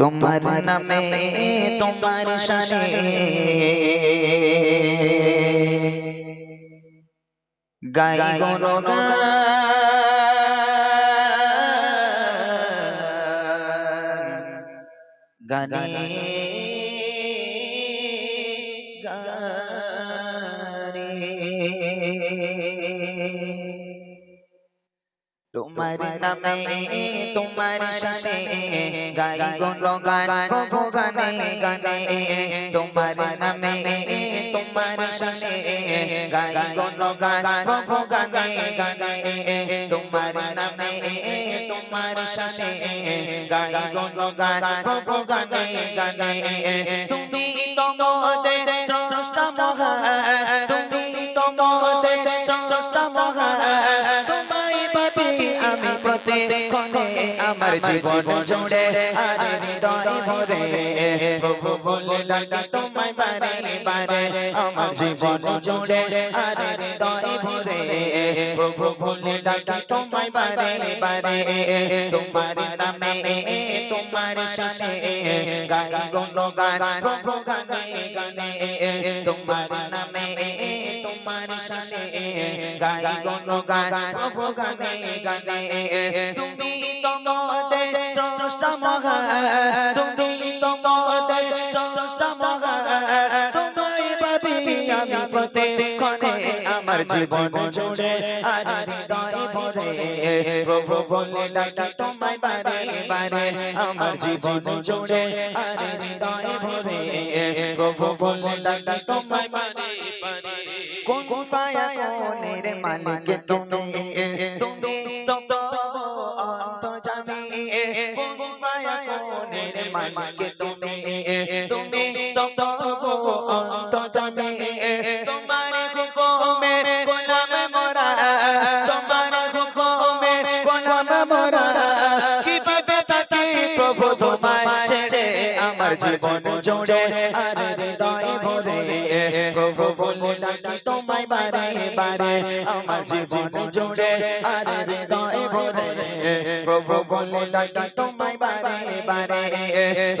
তোমার নামে তোমার শানে। গাই গান। তোমার নামে তোমার শানে গাই গান প্রভু গানে গানে তোমার নামে তোমার শানে গাই গান প্রভু গানে গানে তোমার নামে তোমার শানে গাই গান প্রভু গানে গানে তুমি তোমাদের স্রষ্টা মহা তুমি তোমাদের স্রষ্টা মহা আমি প্রত্যেকক্ষণে আমার জীবন জুড়ে আর হৃদয় ভরে। প্রভু বলে লাগে তোমায় বারে বারে আমার জীবন জুড়ে আর হৃদয় ভরে। প্রভু বলে তোমায় বারে বারে তোমার নামে, তোমার শানে গাই গান, প্রভু গানে গানে, তোমার নামে গাই প্রভু গানে গানে তুমি তোমাদের জীবন জুড়ে আর হৃদয় ভরে প্রভু বলে ডাকি তোমায় বারে বারে আমার জীবন জুড়ে আর হৃদয় ভরে প্রভু বলে ডাকি তোমায় বারে বারে কোন পায়া কোনের মালিক তুমি? তুমি? তো অন্তর্যামী কোন পায়া কোনের মালিক তুমি? তুমি তো অন্তর্যামী জুড়ে আর হৃদয় ভরে। প্রভু বলে ডাকি তোমায় বারে বারে? আমার জীবন জুড়ে আর হৃদয় ভরে। প্রভু বলে ডাকি তোমায় বারে বারে?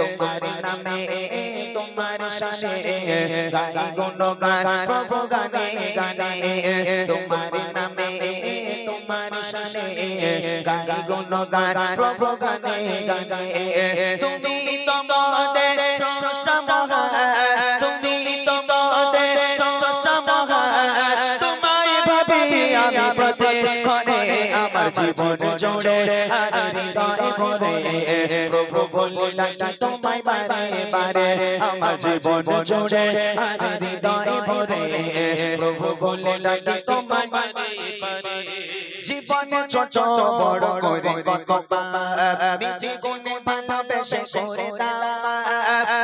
তোমার নামে, তোমার শানে গাই গুণগান, প্রভু গানে গানে। তোমার নামে তোমার শানে গাই গুণগান প্রভু গানে গানে তুমি তোমাদের স্রষ্টা মহা তুমি জীবন জুড়ে হৃদয় ভরে প্রভু বলে তোমায় বারে বারে আমার জীবন জুড়ে হৃদয় ভরে প্রভু বলে তোমায় বারে বারে জীবনে ছোট বড় করে কত নিজে গুণে ভালোবেসে করে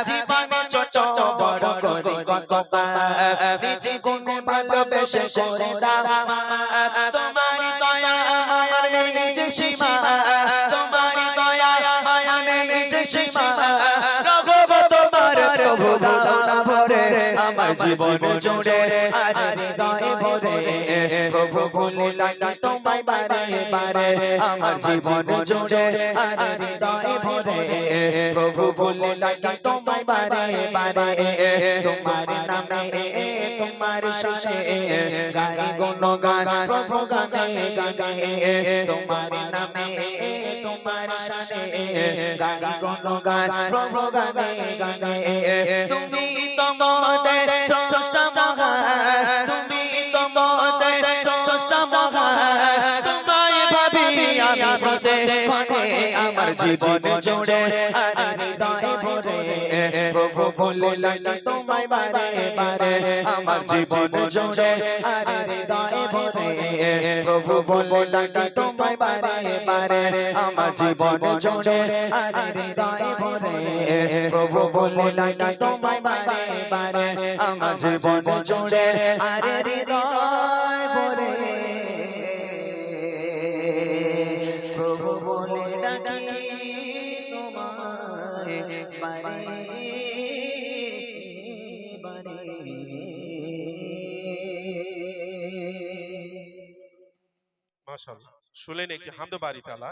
জীবনে ছোট বড় করে কত নিজে গুণে ভালোবেসে করে দাও জীবন জুড়ে আর হৃদয় ভরে প্রভু বলে লাগি তোমায় বারে বারে আমার জীবন জুড়ে আর হৃদয় ভরে। প্রভু বলে লাগি তোমায় বারে বারে তোমার নামে তোমার শানে গাই গুণগান প্রভু গানে গানে তোমার নামে তোমার শানে গাই গুণগান প্রভু গানে গানে তুমি তোমাদের স্রষ্টা মহা আমার জীবন জুড়ে আর হৃদয় ভরে প্রভু বলে লাগি তোমায় বারে বারে আমার জীবন জুড়ে আর হৃদয় ভরে প্রভু বলে লাগি তোমায় বারে বারে আমার জীবন জুড়ে আর হৃদয় ভরে প্রভু বলে লাগি তোমায় বারে বারে আমার জীবন জুড়ে আর হৃদয় মাশাআল্লাহ। শুনলেন একটি হামদ বাড়ি তালা।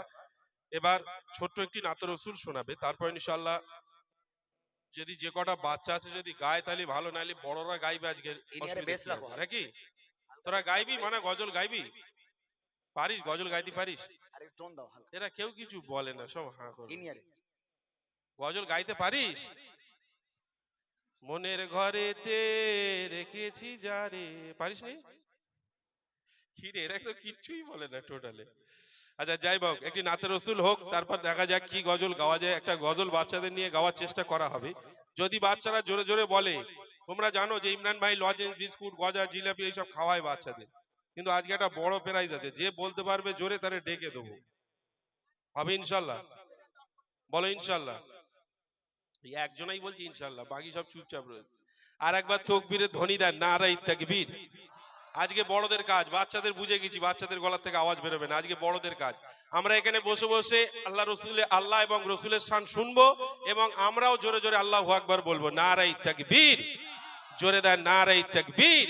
এবার ছোট্ট একটি নাত রসুল শোনাবে। তারপর ইনশাল্লাহ যদি যে কটা বাচ্চা আছে যদি গায় তাহলে ভালো নাহলে বড়রা গাইবে আজকে। নাকি? তোরা গাইবি? মানে গজল গাইবি? পারিস? গজল গাইতে পারিস? এরা কেউ কিছু বলে না সব হাঁ করে। গজল গাইতে পারিস? মনের ঘরেতে রেখেছি যারে পারিস নি কি রে এরা তো কিচ্ছুই বলে না টোটালে আচ্ছা যাই হোক একটি নাতের রসুল হোক তারপর দেখা যাক কি গজল গাওয়া যায়। একটা গজল বাচ্চাদের নিয়ে গাওয়ার চেষ্টা করা হবে। যদি বাচ্চারা জোরে জোরে বলে তোমরা জানো যে ইমরান ভাই লজেন্স বিস্কুট গজা জিলাপি এইসব খাওয়ায় বাচ্চাদের। কিন্তু আজকে একটা বড় প্রাইজ আছে যে বলতে পারবে জোরে তারে ডেকে দেবো। হবে ইনশাল্লাহ। বলো ইনশাল্লাহ। একজনাই বলছি ইনশাল্লাহ বাকি সব চুপচাপ রয়েছে। আর একবার তকবীরের ধ্বনি দেন না রাই তাকবীর। আজকে বড়দের কাজ, বাচ্চাদের বুঝে গেছি, বাচ্চাদের গলার থেকে আওয়াজ বেরোবে না। আজকে বড়দের কাজ। আমরা এখানে বসে বসে আল্লাহ রসুল, আল্লাহ এবং রসুলের স্থান শুনব এবং আমরাও জোরে জোরে আল্লাহ আকবার বলব না রাই তাকবীর। জোরে দেয় না রাই তাকবীর।